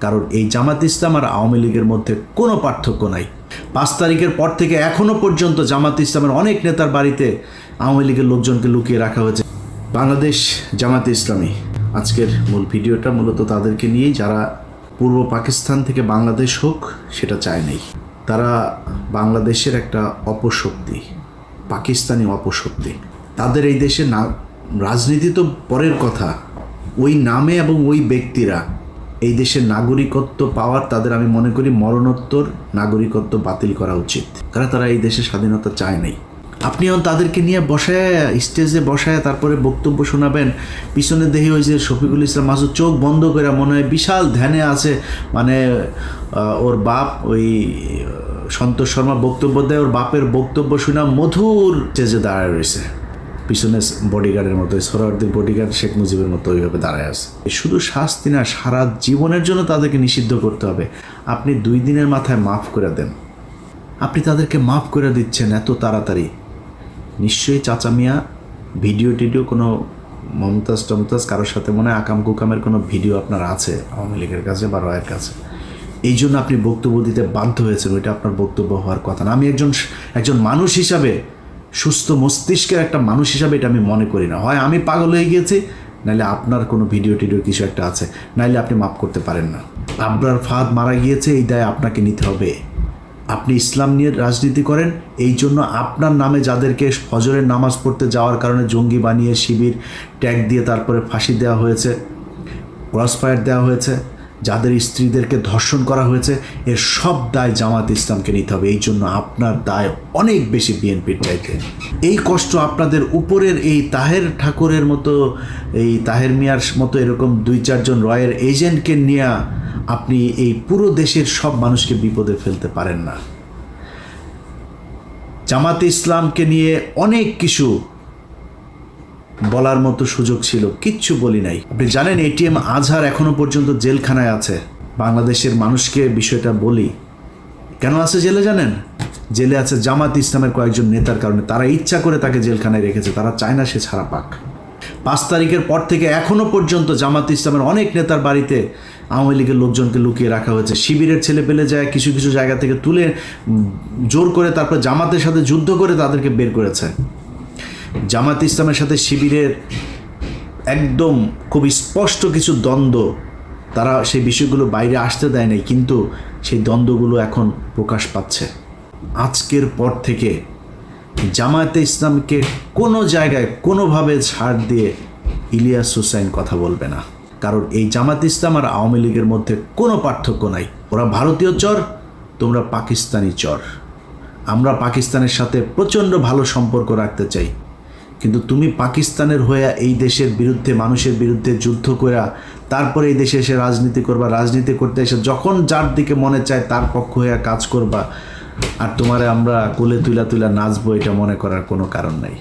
কারণ এই জামাত ইসলাম আর আওয়ামী লীগের মধ্যে কোনো পার্থক্য নাই। পাঁচ তারিখের পর থেকে এখনও পর্যন্ত জামাত ইসলামের অনেক নেতার বাড়িতে আওয়ামী লীগের লোকজনকে লুকিয়ে রাখা হয়েছে। বাংলাদেশ জামাত ইসলামী। আজকের মূল ভিডিওটা মূলত তাদেরকে নিয়েই। যারা পূর্ব পাকিস্তান থেকে বাংলাদেশ হোক, সেটা চায় নাই। তারা বাংলাদেশের একটা অপশক্তি, পাকিস্তানি অপশক্তি। তাদের এই দেশে না, রাজনীতি তো পরের কথা। ওই নামে এবং ওই ব্যক্তিরা এই দেশের নাগরিকত্ব পাওয়ার তাদের আমি মনে করি মরণোত্তর নাগরিকত্ব বাতিল করা উচিত। কারণ তারা এই দেশে স্বাধীনতা চায় নাই। আপনিও তাদেরকে নিয়ে বসায় স্টেজে বসায় তারপরে বক্তব্য শোনাবেন, পিছনে দেখি ওই যে শফিকুল ইসলাম মাসুদ চোখ বন্ধ করে মনে হয় বিশাল ধ্যানে আছে মানে ওর বাপ ওই, সন্তোষ শর্মা বক্তব্য দেয়, ওর বাপের বক্তব্য শোনা মধুর স্টেজে দাঁড়ায় রয়েছে। পিছনে বডিগার্ডের মতো সোহরাওয়ার্দির বডিগার্ড শেখ মুজিবের মতো ওইভাবে দাঁড়ায় আছে। শুধু শাস্তি না, সারা জীবনের জন্য তাদেরকে নিষিদ্ধ করতে হবে। আপনি দুই দিনের মাথায় মাফ করে দেন। আপনি তাদেরকে মাফ করে দিচ্ছেন এত তাড়াতাড়ি। নিশ্চয়ই চাচা মিয়া ভিডিও টিডিও কোনো মমতাজ টমতাজ কারোর সাথে মনে হয় আকাম কুকামের কোনো ভিডিও আপনার আছে, আওয়ামী লীগের কাছে বা রয়ের কাছে। এই জন্য আপনি বক্তব্য দিতে বাধ্য হয়েছেন, ওইটা আপনার বক্তব্য হওয়ার কথা না। আমি একজন একজন মানুষ হিসাবে সুস্থ মস্তিষ্কের একটা মানুষ হিসাবে এটা আমি মনে করি না। হয় আমি পাগল হয়ে গিয়েছি নাহলে আপনার কোনো ভিডিও টিডিও কিছু একটা আছে নাহলে আপনি মাফ করতে পারেন না। আবরার ফাঁদ মারা গিয়েছে, এই দায় আপনাকে নিতে হবে। আপনি ইসলাম নিয়ে রাজনীতি করেন, এই জন্য আপনার নামে যাদেরকে ফজরের নামাজ পড়তে যাওয়ার কারণে জঙ্গি বানিয়ে, শিবির, ট্যাগ দিয়ে তারপরে ফাঁসি দেওয়া হয়েছে ক্রস ফায়ার দেওয়া হয়েছে যাদের স্ত্রীদেরকে ধর্ষণ করা হয়েছে এর সব দায় জামাত ইসলামকে নিতে হবে। এই জন্য আপনার দায় অনেক বেশি বিএনপির চাইতে এই কষ্ট আপনাদের উপরের এই তাহের ঠাকুরের মতো, এই তাহের মিয়ার মতো এরকম দুই, চারজন রয়ের এজেন্টকে নিয়ে আপনি এই পুরো দেশের সব মানুষকে বিপদে ফেলতে পারেন না। জামাতে ইসলামকে নিয়ে অনেক কিছু বলার মতো সুযোগ ছিল, কিচ্ছু বলি নাই। আপনি জানেন এটিএম আজহার এখনও পর্যন্ত জেলখানায় আছে। বাংলাদেশের মানুষকে বিষয়টা বলি। কেন আছে জেলে জানেন? জেলে আছে জামাত ইসলামের কয়েকজন নেতার কারণে। তারা ইচ্ছা করে তাকে জেলখানায় রেখেছে, তারা চায় না সে ছাড়া পাক। পাঁচ তারিখের পর থেকে এখনও পর্যন্ত জামাত ইসলামের অনেক নেতার বাড়িতে আওয়ামী লীগের লোকজনকে লুকিয়ে রাখা হয়েছে। শিবিরের ছেলে পেলে যায়, কিছু কিছু জায়গা থেকে তুলে জোর করে তারপর জামাতের সাথে যুদ্ধ করে তাদেরকে বের করেছে। জামাত ইসলামের সাথে শিবিরের একদম খুব স্পষ্ট কিছু দ্বন্দ্ব, তারা সেই বিষয়গুলো বাইরে আসতে দেয় নাই, কিন্তু সেই দ্বন্দ্বগুলো এখন প্রকাশ পাচ্ছে। আজকের পর থেকে জামায়াতে ইসলামকে কোনো জায়গায় কোনোভাবে ছাড় দিয়ে ইলিয়াস হুসাইন কথা বলবে না। কারণ এই জামাত ইসলাম আর আওয়ামী লীগের মধ্যে কোনো পার্থক্য নাই। ওরা ভারতীয় চর, তোমরা পাকিস্তানি চর। আমরা পাকিস্তানের সাথে প্রচণ্ড ভালো সম্পর্ক রাখতে চাই। কিন্তু তুমি পাকিস্তানের হয়ে এই দেশের বিরুদ্ধে, মানুষের বিরুদ্ধে যুদ্ধ করা তারপরে এই দেশে এসে রাজনীতি করবা, রাজনীতি করতে এসে যখন যার দিকে মনে চায় তার পক্ষ হয়ে কাজ করবা। আর তোমারে আমরা কোলে তুলা তুলা নাচবো এটা মনে করার কোনো কারণ নাই।